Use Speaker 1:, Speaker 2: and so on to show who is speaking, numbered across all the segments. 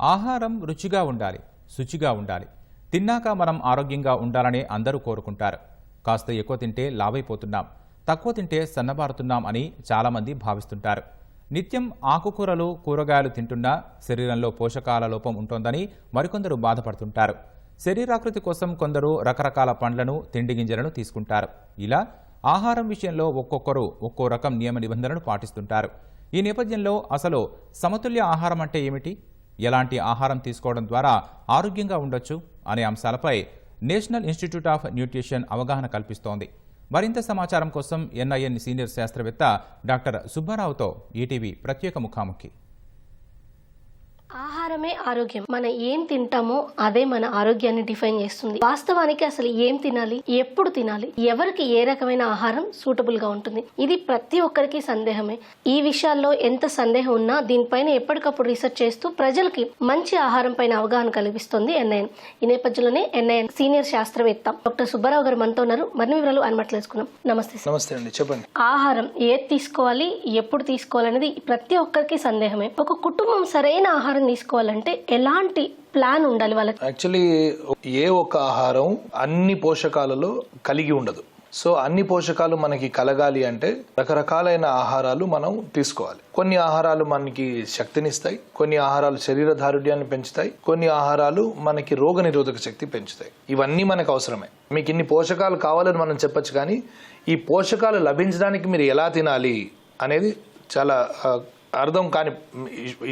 Speaker 1: ఆహారం రుచిగా ఉండాలి శుచిగా ఉండాలి. తిన్నాక మనం ఆరోగ్యంగా ఉండాలని అందరూ కోరుకుంటారు. కాస్త ఎక్కువ తింటే లావైపోతున్నాం తక్కువ తింటే సన్నబారుతున్నాం అని చాలామంది భావిస్తుంటారు. నిత్యం ఆకుకూరలు కూరగాయలు తింటున్నా శరీరంలో పోషకాల లోపం ఉంటోందని మరికొందరు బాధపడుతుంటారు. శరీరాకృతి కోసం కొందరు రకరకాల పండ్లను తిండి గింజలను తీసుకుంటారు. ఇలా ఆహారం విషయంలో ఒక్కొక్కరు ఒక్కో రకం నియమ నిబంధనలను పాటిస్తుంటారు. ఈ నేపథ్యంలో అసలు సమతుల్య ఆహారం అంటే ఏమిటి? ఎలాంటి ఆహారం తీసుకోవడం ద్వారా ఆరోగ్యంగా ఉండొచ్చు అనే అంశాలపై నేషనల్ ఇన్స్టిట్యూట్ ఆఫ్ న్యూట్రిషన్ అవగాహన కల్పిస్తోంది. మరింత సమాచారం కోసం ఎన్ఐఎన్ సీనియర్ శాస్త్రవేత్త డాక్టర్ సుబ్బారావుతో ఈటీవీ ప్రత్యేక ముఖాముఖి.
Speaker 2: ఆహారమే ఆరోగ్యం. మనం ఏం తింటామో అదే మన ఆరోగ్యాన్ని డిఫైన్ చేస్తుంది. వాస్తవానికి అసలు ఏం తినాలి? ఎప్పుడు తినాలి? ఎవరికి ఏ రకమైన ఆహారం సూటబుల్గా ఉంటుంది? ఇది ప్రతి ఒక్కరికి సందేహమే. ఈ విషయాల్లో ఎంత సందేహం ఉన్నా దీనిపైన ఎప్పటికప్పుడు రీసెర్చ్ చేస్తూ ప్రజలకి మంచి ఆహారం పైన అవగాహన కల్పిస్తుంది ఎన్ఐఎన్. ఈ నేపథ్యంలోనే ఎన్ఐఎన్ సీనియర్ శాస్త్రవేత్త డాక్టర్ సుబ్బారావు గారు మనతో ఉన్నారు. మరిన్ని వివరాలు అనుమతి తెలుసుకుందాం. నమస్తే
Speaker 3: నమస్తే అండి. చెప్పండి.
Speaker 2: ఆహారం ఏది తీసుకోవాలి? ఎప్పుడు తీసుకోవాలనేది ప్రతి ఒక్కరికి సందేహమే. ఒక కుటుంబం సరైన ఆహారం తీసుకోవాలంటే ఎలాంటి ప్లాన్ ఉండాలి వాళ్ళకి?
Speaker 3: యాక్చువల్లీ ఏ ఒక్క ఆహారం అన్ని పోషకాలలో కలిగి ఉండదు. సో అన్ని పోషకాలు మనకి కలగాలి అంటే రకరకాలైన ఆహారాలు మనం తీసుకోవాలి. కొన్ని ఆహారాలు మనకి శక్తినిస్తాయి కొన్ని ఆహారాలు శరీర దారుఢ్యాన్ని పెంచుతాయి కొన్ని ఆహారాలు మనకి రోగ నిరోధక శక్తి పెంచుతాయి. ఇవన్నీ మనకు అవసరమే. మీకు ఇన్ని పోషకాలు కావాలని మనం చెప్పొచ్చు కానీ ఈ పోషకాలు లభించడానికి మీరు ఎలా తినాలి అనేది చాలా అర్థం కాని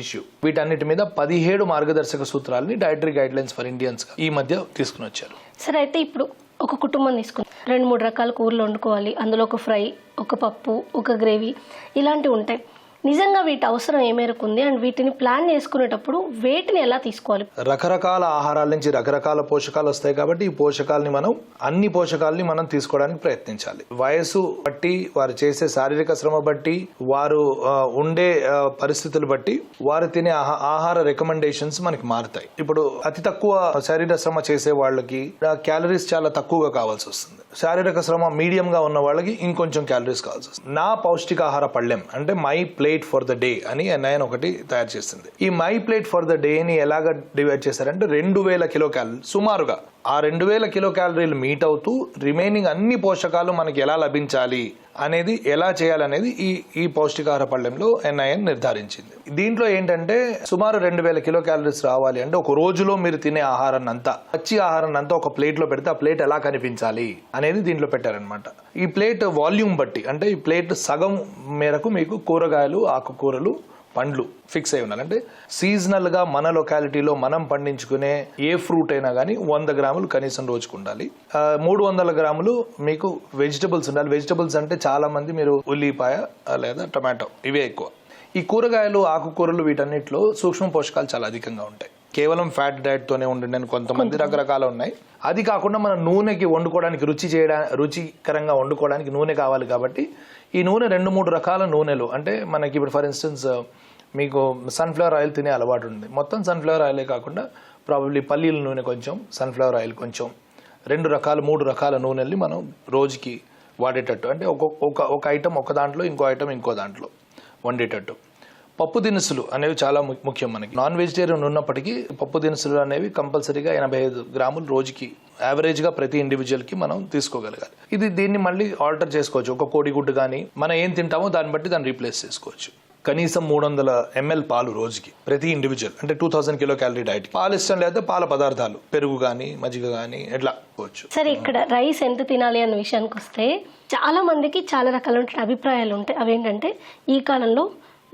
Speaker 3: ఇష్యూ. వీటన్నిటి మీద పదిహేడు మార్గదర్శక సూత్రాలని dietary guidelines for Indians ఈ మధ్య తీసుకుని వచ్చారు.
Speaker 2: సరే అయితే ఇప్పుడు ఒక కుటుంబం తీసుకుంది. రెండు మూడు రకాల కూరలు వండుకోవాలి. అందులో ఒక ఫ్రై ఒక పప్పు ఒక గ్రేవీ ఇలాంటివి ఉంటాయి. నిజంగా వీటి అవసరం ఏ మేరకు ఉంది? అండ్ వీటిని ప్లాన్ చేసుకునేటప్పుడు వేటిని ఎలా తీసుకోవాలి?
Speaker 3: రకరకాల ఆహారాల నుంచి రకరకాల పోషకాలు వస్తాయి కాబట్టి ఈ పోషకాలని మనం అన్ని పోషకాలని మనం తీసుకోవడానికి ప్రయత్నించాలి. వయసు బట్టి వారు చేసే శారీరక శ్రమ బట్టి వారు ఉండే పరిస్థితులు బట్టి వారు తినే ఆహా- ఆహార రికమెండేషన్స్ మనకి మారుతాయి. ఇప్పుడు అతి తక్కువ శరీర శ్రమ చేసే వాళ్ళకి క్యాలరీస్ చాలా తక్కువగా కావాల్సి వస్తుంది. శారీరక శ్రమ మీడియంగా ఉన్న వాళ్ళకి ఇంకొంచెం క్యాలరీస్ కావాల్సి వస్తుంది. నా పౌష్టికాహార పళ్ళెం అంటే my plate for the day అని ఎన్ఐఎన్ ఒకటి తయారు చేసింది. ఈ మై ప్లేట్ ఫర్ ద డేని ఎలాగ డివైడ్ చేశారంటే రెండు వేల కిలో క్యాలరీ సుమారుగా ఆ రెండు వేల కిలో క్యాలరీలు మీట్ అవుతూ రిమైనింగ్ అన్ని పోషకాలు మనకి ఎలా లభించాలి? అనేది ఎలా చేయాలనేది ఈ ఈ పౌష్టికాహార పళ్ళెంలో ఎన్ఐఎన్ నిర్ధారించింది. దీంట్లో ఏంటంటే సుమారు రెండు వేల కిలో క్యాలరీస్ రావాలి అంటే ఒక రోజులో మీరు తినే ఆహారాన్ని అంతా పచ్చి ఆహారాన్ని అంతా ఒక ప్లేట్లో పెడితే ఆ ప్లేట్ ఎలా కనిపించాలి అనేది దీంట్లో పెట్టారనమాట ఈ ప్లేట్ వాల్యూమ్ బట్టి అంటే ఈ ప్లేట్ సగం మేరకు మీకు కూరగాయలు ఆకుకూరలు పండ్లు ఫిక్స్ అయి ఉండాలి. అంటే సీజనల్గా మన లొకాలిటీలో మనం పండించుకునే ఏ ఫ్రూట్ అయినా కానీ వంద గ్రాములు కనీసం రోజుకు ఉండాలి. మూడు వందల గ్రాములు మీకు వెజిటబుల్స్ ఉండాలి. వెజిటబుల్స్ అంటే చాలా మంది మీరు ఉల్లిపాయ లేదా టమాటో ఇవే ఎక్కువ. ఈ కూరగాయలు ఆకుకూరలు వీటన్నిటిలో సూక్ష్మ పోషకాలు చాలా అధికంగా ఉంటాయి. కేవలం ఫ్యాట్ డైట్ తోనే ఉండండి కొంతమంది రకరకాలు ఉన్నాయి. అది కాకుండా మన నూనెకి వండుకోవడానికి రుచి చేయడానికి రుచికరంగా వండుకోవడానికి నూనె కావాలి కాబట్టి ఈ నూనె రెండు మూడు రకాల నూనెలు. అంటే మనకి ఇప్పుడు ఫర్ ఇన్స్టెన్స్ మీకు సన్ఫ్లవర్ ఆయిల్ తినే అలవాటు ఉంది మొత్తం సన్ఫ్లవర్ ఆయిలే కాకుండా ప్రాబబ్లీ పల్లీల నూనె కొంచెం సన్ఫ్లవర్ ఆయిల్ కొంచెం. రెండు రకాల మూడు రకాల నూనెల్ని మనం రోజుకి వాడేటట్టు. అంటే ఒక్కొక్క ఒక ఒక ఒక దాంట్లో ఇంకో ఐటెం ఇంకో దాంట్లో వండేటట్టు. పప్పు దినుసులు అనేవి చాలా ముఖ్యం మనకి. నాన్ వెజిటేరియన్ ఉన్నప్పటికీ పప్పు దినుసులు అనేవి కంపల్సరీగా ఎనభై ఐదు గ్రాములు రోజుకి యావరేజ్గా ప్రతి ఇండివిజువల్కి మనం తీసుకోగలగాలి. ఇది దీన్ని మళ్ళీ ఆల్టర్ చేసుకోవచ్చు. ఒక కోడిగుడ్డు కానీ మనం ఏం తింటామో దాన్ని బట్టి దాన్ని రీప్లేస్ చేసుకోవచ్చు. కనీసం మూడు వందల ఎంఎల్ పాలు రోజుకి ప్రతి ఇండివిజువల్ అంటే two thousand kilo calorie diet పాలు ఇష్టం లేదా పాల పదార్థాలు పెరుగు కానీ మజ్జిగ కానీ ఎట్లా పోవచ్చు.
Speaker 2: సరే ఇక్కడ రైస్ ఎంత తినాలి అన్న విషయానికి వస్తే చాలా మందికి చాలా రకాల అభిప్రాయాలు ఉంటాయి అవేంటంటే ఈ కాలంలో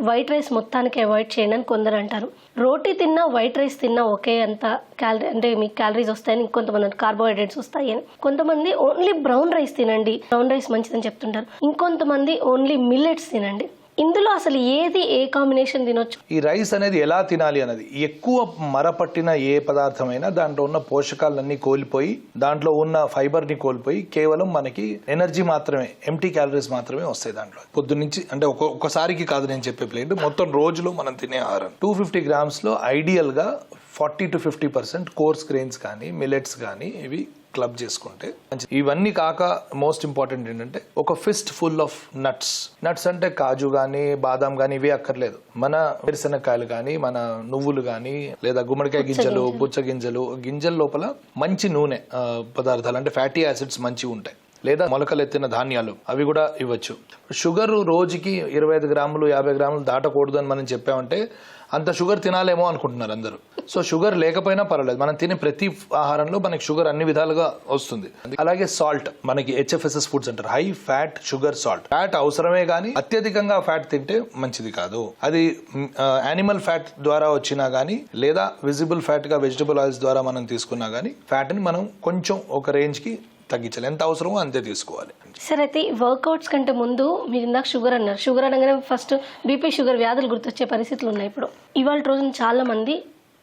Speaker 2: వైట్ రైస్ మొత్తానికి అవాయిడ్ చేయండి అని కొందరు అంటారు. రోటీ తిన్నా వైట్ రైస్ తిన్నా ఒకే అంత క్యాలరీ అంటే మీకు క్యాలరీస్ వస్తాయని ఇంకొంతమంది కార్బోహైడ్రేట్స్ వస్తాయి అని. కొంతమంది ఓన్లీ బ్రౌన్ రైస్ తినండి. బ్రౌన్ రైస్ మంచిదని చెప్తుంటారు. ఇంకొంతమంది ఓన్లీ మిల్లెట్స్ తినండి. ఇందులో అసలు ఏది ఏ కాంబినేషన్ తినొచ్చు?
Speaker 3: ఈ రైస్ అనేది ఎలా తినాలి అన్నది? ఎక్కువ మరపట్టిన ఏ పదార్థమైనా దాంట్లో ఉన్న పోషకాలన్నీ కోల్పోయి దాంట్లో ఉన్న ఫైబర్ని కోల్పోయి కేవలం మనకి ఎనర్జీ మాత్రమే ఎంటీ క్యాలరీస్ మాత్రమే వస్తాయి దాంట్లో. పొద్దునుంచి అంటే ఒక్కొక్కసారికి కాదు నేను చెప్పే ప్లేట్. మొత్తం రోజులో మనం తినే ఆహారం. టూ ఫిఫ్టీ గ్రామ్స్లో ఐడియల్గా forty to fifty percent coarse grains కానీ మిలెట్స్ కానీ ఇవి క్లబ్ చేసుకుంటే మంచిది. ఇవన్నీ కాక మోస్ట్ ఇంపార్టెంట్ ఏంటంటే ఒక fistful of nuts nuts అంటే కాజు కానీ బాదాం కానీ ఇవి అక్కర్లేదు. మన వేరుశనక్కాయలు కానీ మన నువ్వులు కానీ లేదా గుమ్మడికాయ గింజలు పుచ్చ గింజలు గింజల లోపల మంచి నూనె పదార్థాలు అంటే ఫ్యాటీ యాసిడ్స్ మంచిగా ఉంటాయి. లేదా మొలకలెత్తిన ధాన్యాలు అవి కూడా ఇవ్వచ్చు. షుగర్ రోజుకి ఇరవై ఐదు గ్రాములు యాభై గ్రాములు దాటకూడదు అని మనం చెప్పామంటే అంత షుగర్ తినాలేమో అనుకుంటున్నారు అందరూ. సో షుగర్ లేకపోయినా పర్వాలేదు. మనం తినే ప్రతి ఆహారంలో మనకి షుగర్ అన్ని విధాలుగా వస్తుంది. అలాగే సాల్ట్ మనకి హెచ్ఎఫ్ఎస్ఎస్ ఫుడ్స్ అంటారు. High fat sugar salt. Fat అవసరమే కానీ అత్యధికంగా ఫ్యాట్ తింటే మంచిది కాదు. అది యానిమల్ ఫ్యాట్ ద్వారా వచ్చినా కానీ లేదా విజిబుల్ ఫ్యాట్గా వెజిటబుల్ ఆయిల్స్ ద్వారా మనం తీసుకున్నా కానీ ఫ్యాట్ని మనం కొంచెం ఒక రేంజ్కి తగ్గించాలి. ఎంత అవసరమో అంతే తీసుకోవాలి.
Speaker 2: సార్ అయితే వర్కౌట్స్ కంటే ముందు మీరు ఇందాక షుగర్ అన్నారు. షుగర్ అనగానే ఫస్ట్ బీపీ షుగర్ వ్యాధులు గుర్తొచ్చే పరిస్థితులు ఉన్నాయి ఇప్పుడు. ఇవాళ రోజున చాలా మంది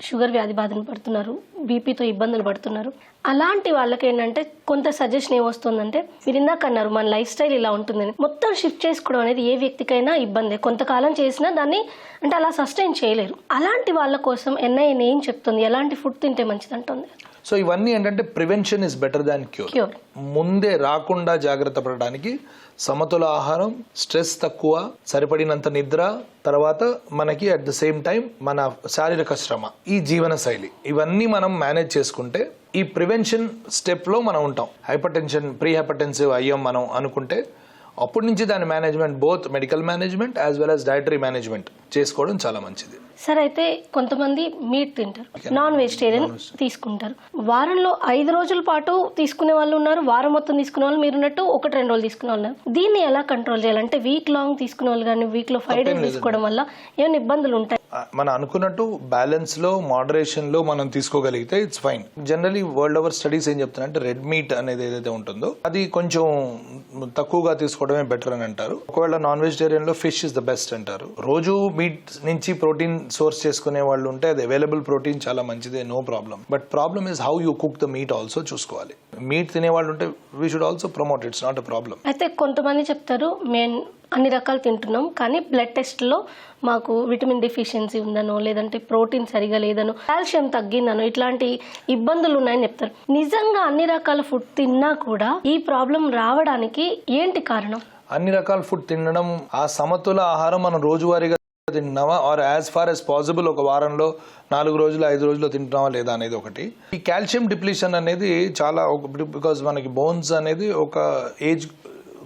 Speaker 2: షుగర్ వ్యాధి బాధను పడుతున్నారు బీపీతో ఇబ్బందులు పడుతున్నారు. అలాంటి వాళ్ళకి ఏంటంటే కొంత సజెషన్ ఏమొస్తుందంటే మీరు ఇందాక అన్నారు మన లైఫ్ స్టైల్ ఇలా ఉంటుందని మొత్తం షిఫ్ట్ చేసుకోవడం అనేది ఏ వ్యక్తికైనా ఇబ్బంది. కొంతకాలం చేసినా దాన్ని అంటే అలా సస్టైన్ చేయలేరు. అలాంటి వాళ్ళ కోసం ఎన్ఐఎన్ ఏం చెప్తుంది? ఎలాంటి ఫుడ్ తింటే మంచిది అంటుంది
Speaker 3: సో ఇవన్నీ ఏంటంటే prevention is better than cure. ముందే రాకుండా జాగ్రత్త పడడానికి సమతుల ఆహారం స్ట్రెస్ తక్కువ సరిపడినంత నిద్ర తర్వాత మనకి అట్ ద సేమ్ టైం మన శారీరక శ్రమ ఈ జీవన శైలి. ఇవన్నీ మనం మేనేజ్ చేసుకుంటే ఈ ప్రివెన్షన్ స్టెప్లో మనం ఉంటాం. Hypertension pre hypertensive అయ్యాం మనం అనుకుంటే అప్పటి నుంచి దాని management both medical management as well as dietary management చేసుకోవడం చాలా మంచిది.
Speaker 2: సరే అయితే కొంతమంది మీట్ తింటారు. నాన్ వెజిటేరియన్ తీసుకుంటారు. వారంలో ఐదు రోజుల పాటు తీసుకునే వాళ్ళు ఉన్నారు. వారం మొత్తం తీసుకునే వాళ్ళు మీరు ఉన్నట్టు ఒకటి రెండు రోజులు తీసుకునే వాళ్ళు దీన్ని ఎలా కంట్రోల్ చేయాలంటే వీక్ లాంగ్ తీసుకునే వాళ్ళు కానీ వీక్లో ఫైవ్ డేస్ తీసుకోవడం వల్ల ఏమైనా ఇబ్బందులు ఉంటాయి?
Speaker 3: మనం అనుకున్నట్టు బ్యాలెన్స్లో మోడరేషన్లో మనం తీసుకోగలిగితే it's fine generally world over studies ఏం చెప్తున్నారంటే రెడ్ మీట్ అనేది ఏదైతే ఉంటుందో అది కొంచెం తక్కువగా తీసుకోవడమే బెటర్ అని అంటారు. ఒకవేళ నాన్ వెజిటేరియన్లో ఫిష్ ఇస్ ద బెస్ట్ అంటారు. రోజు మీట్ నుంచి ప్రోటీన్ సోర్స్ చేసుకునే వాళ్ళు ఉంటే అది అవైలబుల్ ప్రోటీన్ చాలా మంచిదే no problem but problem is how you cook the meat also చూసుకోవాలి. మీట్ తినే వాళ్ళు ఉంటే we should also promote it's not a problem
Speaker 2: అయితే కొంతమంది చెప్తారు మేము అన్ని రకాలు తింటున్నాం కానీ బ్లడ్ టెస్ట్లో మాకు విటమిన్ డిఫిషియన్సీ ఉందనో లేదంటే ప్రోటీన్ సరిగా లేదనో కాల్షియం తగ్గిందనో ఇట్లాంటి ఇబ్బందులు ఉన్నాయని చెప్తారు. నిజంగా అన్ని రకాల ఫుడ్ తిన్నా కూడా ఈ ప్రాబ్లం రావడానికి ఏంటి కారణం?
Speaker 3: అన్ని రకాల ఫుడ్ తినడం ఆ సమతుల ఆహారం మనం రోజువారీగా తింటున్నావా? Or as far as possible ఒక వారంలో నాలుగు రోజులు ఐదు రోజులు తింటున్నావా లేదా అనేది ఒకటి. ఈ కాల్షియం డిప్లీషన్ అనేది చాలా ఒక బికాజ్ మనకి బోన్స్ అనేది ఒక ఏజ్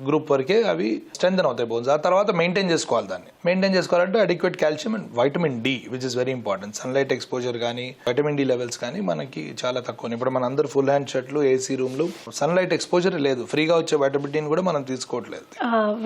Speaker 3: గ్రూప్ వరకే అవి స్ట్రెంగ్ అవుతాయి బోన్స్. ఆ తర్వాత మెయింటైన్ చేసుకోవాలి దాన్ని. మెయింటైన్ చేసుకోవాలంటే adequate calcium and vitamin D which is very important sunlight exposure కానీ వైటమిన్ డి లెవెల్స్ కానీ మనకి చాలా తక్కువ. ఇప్పుడు మన అందరు ఫుల్ హ్యాండ్ షర్ట్లు ఏసీ రూమ్లు సన్లైట్ ఎక్స్పోజర్ లేదు. ఫ్రీగా వచ్చే వైటమిన్ డిని కూడా మనం తీసుకోవట్లేదు.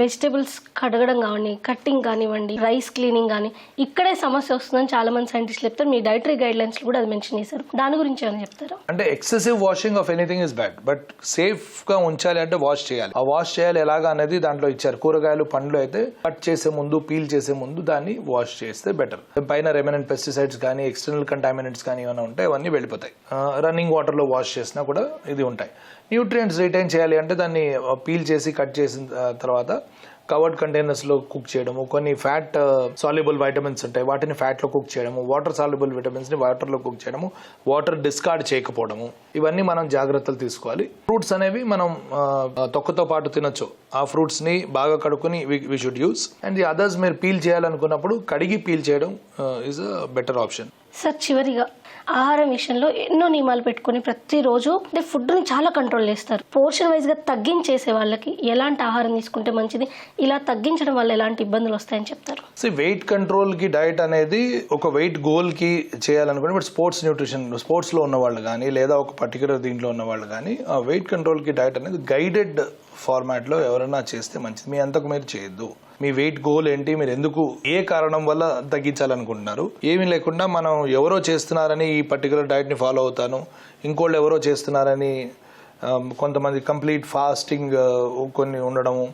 Speaker 2: వెజిటేబుల్స్ కడగడం కానివ్వండి కట్టింగ్ కానివ్వండి రైస్ క్లీనింగ్ కానీ ఇక్కడే సమస్య వస్తుందని చాలా మంది సైంటిస్టులు చెప్తారు. మీ డైటరీ గైడ్ లైన్స్ కూడా అది మెన్షన్ చేశారు. దాని గురించి ఏమైనా చెప్తారా?
Speaker 3: అంటే excessive washing of anything is bad but సేఫ్గా ఉంచాలి అంటే వాష్ చేయాలి. ఆ వాష్ చేయాలి ఎలాగా అనేది దాంట్లో ఇచ్చారు. కూరగాయలు పండ్లు అయితే కట్ చేసే ముందు పీల్ చేసే ముందు దాన్ని వాష్ చేస్తే బెటర్. పైన రెమినెంట్ పెస్టిసైడ్స్ కానీ ఎక్స్టర్నల్ కంటామినెంట్స్ కానీ ఏమైనా ఉంటే అవన్నీ వెళ్ళిపోతాయి. రన్నింగ్ వాటర్లో వాష్ చేసినా కూడా ఇది ఉంటాయి. న్యూట్రియంట్స్ రిటైన్ చేయాలి అంటే దాన్ని పీల్ చేసి కట్ చేసిన తర్వాత కవర్డ్ కంటైనర్స్లో కుక్ చేయడము కొన్ని ఫ్యాట్ సాల్యుబుల్ వైటమిన్స్ ఉంటాయి. వాటిని ఫ్యాట్లో కుక్ చేయడము వాటర్ సాల్యుబుల్ విటమిన్స్ని వాటర్లో కుక్ చేయడము వాటర్ డిస్కార్డ్ చేయకపోవడము. ఇవన్నీ మనం జాగ్రత్తలు తీసుకోవాలి. ఫ్రూట్స్ అనేవి మనం uh, తొక్కతో పాటు తినొచ్చు. ఆ ఫ్రూట్స్ని బాగా కడుక్కుని we should use and the others మీరు పీల్ చేయాలనుకున్నప్పుడు కడిగి పీల్ చేయడం is a better option
Speaker 2: sir చివరిగా ఆహారం విషయంలో ఎన్నో నియమాలు పెట్టుకొని ప్రతిరోజు అంటే ఫుడ్ని చాలా కంట్రోల్ చేస్తారు. పోర్షన్ వైజ్గా తగ్గించేసే వాళ్ళకి ఎలాంటి ఆహారం తీసుకుంటే మంచిది? ఇలా తగ్గించడం వల్ల ఎలాంటి ఇబ్బందులు వస్తాయని చెప్తారు.
Speaker 3: సో వెయిట్ కంట్రోల్కి డైట్ అనేది ఒక వెయిట్ గోల్కి చేయాలనుకుంటే బట్ స్పోర్ట్స్ న్యూట్రిషన్ స్పోర్ట్స్లో ఉన్న వాళ్ళు కానీ లేదా ఒక పర్టికులర్ దీంట్లో ఉన్న వాళ్ళు కానీ ఆ వెయిట్ కంట్రోల్కి డైట్ అనేది గైడెడ్ ఫార్మాట్లో ఎవరైనా చేస్తే మంచిది. మీ అంతకు మీరు చేయొద్దు. మీ వెయిట్ గోల్ ఏంటి? మీరు ఎందుకు ఏ కారణం వల్ల తగ్గించాలనుకుంటున్నారు? ఏమీ లేకుండా మనం ఎవరో చేస్తున్నారని ఈ పర్టికులర్ డైట్ని ఫాలో అవుతాను. ఇంకోళ్ళు ఎవరో చేస్తున్నారని కొంతమంది కంప్లీట్ ఫాస్టింగ్ కొన్ని ఉండడము.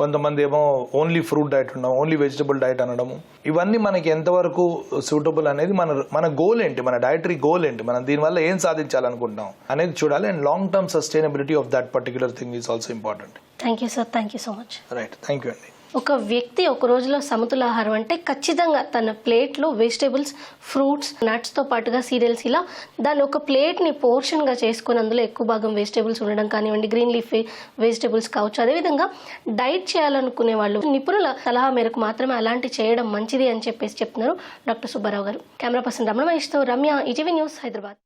Speaker 3: కొంతమంది ఏమో ఓన్లీ ఫ్రూట్ డైట్ ఉండడం ఓన్లీ వెజిటబుల్ డైట్ అనడము. ఇవన్నీ మనకి ఎంతవరకు సూటబుల్ అనేది మన మన గోల్ ఏంటి? మన డైటరీ గోల్ ఏంటి? మనం దీనివల్ల ఏం సాధించాలనుకుంటున్నాం అనేది చూడాలి. And long term sustainability of that particular thing is also important
Speaker 2: thank you sir thank you so much
Speaker 3: right thank you అండి
Speaker 2: ఒక వ్యక్తి ఒక రోజులో సమతుల ఆహారం అంటే ఖచ్చితంగా తన ప్లేట్లో వెజిటేబుల్స్ ఫ్రూట్స్ నట్స్తో పాటుగా సీరియల్స్ ఇలా దాని ఒక ప్లేట్ని పోర్షన్గా చేసుకుని అందులో ఎక్కువ భాగం వెజిటేబుల్స్ ఉండడం కానివ్వండి గ్రీన్ లీఫ్ వెజిటేబుల్స్ కావచ్చు. అదేవిధంగా డైట్ చేయాలనుకునే వాళ్ళు నిపుణుల సలహా మేరకు మాత్రమే అలాంటి చేయడం మంచిది అని చెప్పేసి చెప్తున్నారు డాక్టర్ సుబ్బారావు గారు. కెమెరా పర్సన్ రమణ మహేష్తో రమ్య ఈటీవీ న్యూస్ హైదరాబాద్.